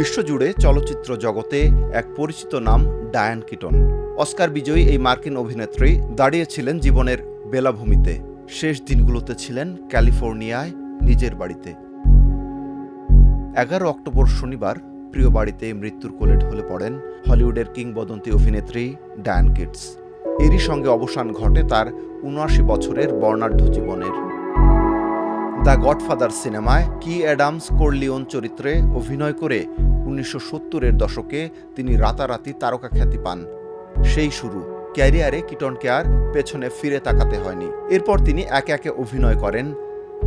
বিশ্বজুড়ে চলচ্চিত্র জগতে এক পরিচিত নাম ডায়ান কিটন। অস্কার বিজয়ী এই মার্কিন অভিনেত্রী দাঁড়িয়েছিলেন জীবনের বেলাভূমিতে। শেষ দিনগুলোতে ছিলেন ক্যালিফোর্নিয়ায়, নিজের বাড়িতে। এগারো অক্টোবর শনিবার প্রিয় বাড়িতে মৃত্যুর কোলে ঢলে পড়েন হলিউডের কিংবদন্তি অভিনেত্রী ডায়ান কিটস। এরই সঙ্গে অবসান ঘটে তার উনআশি বছরের বর্ণাঢ্য জীবনের। দ্য গডফাদার সিনেমায় কি অ্যাডামস কোরলিওন চরিত্রে অভিনয় করে উনিশশো সত্তরের দশকে তিনি রাতারাতি তারকা খ্যাতি পান। সেই শুরু। ক্যারিয়ারে কিটনকে আর পেছনে ফিরে তাকাতে হয়নি। এরপর তিনি একে একে অভিনয় করেন।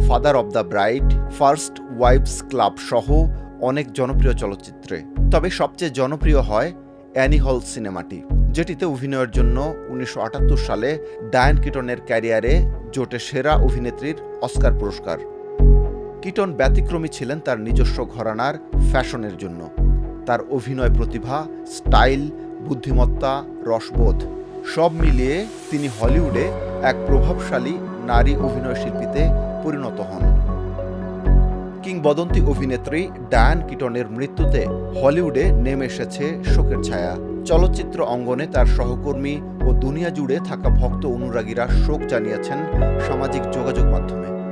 Father of the bride first wives club সহ অনেক জনপ্রিয় চলচ্চিত্রে। তবে সবচেয়ে জনপ্রিয় হয় অ্যানি হল সিনেমাটি। যেটিতে অভিনয়ের জন্য উনিশশো আটাত্তর সালে ডায়ান কিটনের ক্যারিয়ারে জোটে সেরা অভিনেত্রীর অস্কার পুরস্কার। কিটন ব্যতিক্রমী ছিলেন তার নিজস্ব ঘরানার ফ্যাশনের জন্য। তার অভিনয় প্রতিভা, স্টাইল, বুদ্ধিমত্তা, রসবোধ, সব মিলিয়ে তিনি হলিউডে এক প্রভাবশালী নারী অভিনয় শিল্পীতে পরিণত হন। কিংবদন্তি অভিনেত্রী ডায়ান কিটনের মৃত্যুতে হলিউডে নেমে এসেছে শোকের ছায়া। চলচ্চিত্র অঙ্গনে তার সহকর্মী ও দুনিয়া জুড়ে থাকা ভক্ত অনুরাগীরা শোক জানিয়েছেন সামাজিক যোগাযোগ মাধ্যমে।